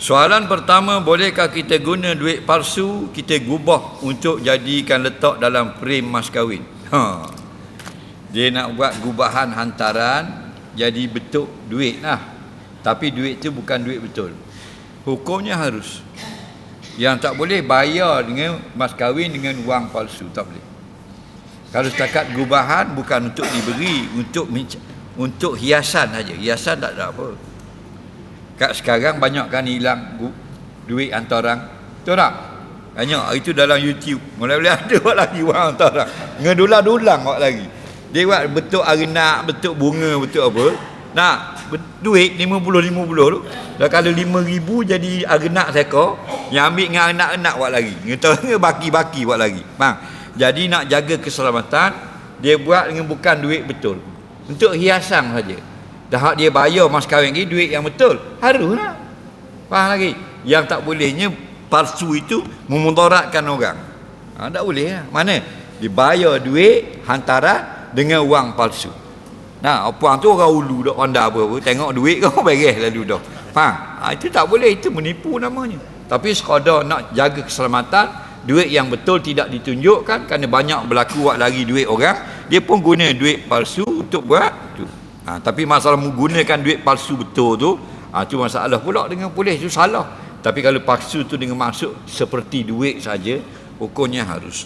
Soalan pertama, bolehkah kita guna duit palsu kita gubah untuk jadikan letak dalam frame mas kahwin? Ha. Dia nak buat gubahan hantaran jadi bentuk duit lah. Tapi duit tu bukan duit betul. Hukumnya harus. Yang tak boleh bayar dengan mas kahwin dengan wang palsu, tak boleh. Kalau setakat gubahan bukan untuk diberi, untuk untuk hiasan saja. Hiasan tak ada apa. Kat sekarang banyak kan hilang duit hantar orang. Tahu tak? Banyak itu dalam YouTube. Mulai boleh ada buat lagi wang hantar orang. Ngedulang-dulang buat lagi. Dia buat bentuk arenak, bentuk bunga, bentuk apa. Nak duit 50-50 tu. Dah kalau 5,000 jadi arenak seko. Yang ambil dengan anak-anak buat lagi. Ngetengah baki-baki buat lagi. Bang. Jadi nak jaga keselamatan, dia buat dengan bukan duit betul. Untuk hiasan saja. Dah dia bayar mas kahwin lagi duit yang betul. Haruslah. Faham lagi? Yang tak bolehnya palsu itu memudaratkan orang. Ha, tak boleh lah. Mana? Dibayar duit hantaran dengan wang palsu. Nah, apa tu orang ulu dak pandai apa-apa. Tengok duit kau beres lalu dah. Faham? Ha, itu tak boleh. Itu menipu namanya. Tapi sekadar nak jaga keselamatan, duit yang betul tidak ditunjukkan kerana banyak berlaku buat lari duit orang, dia pun guna duit palsu untuk buat tu. Ha, tapi masalah menggunakan duit palsu betul tu, ha, tu masalah pula dengan polis tu salah. Tapi kalau palsu tu dengan maksud seperti duit saja, hukumnya harus.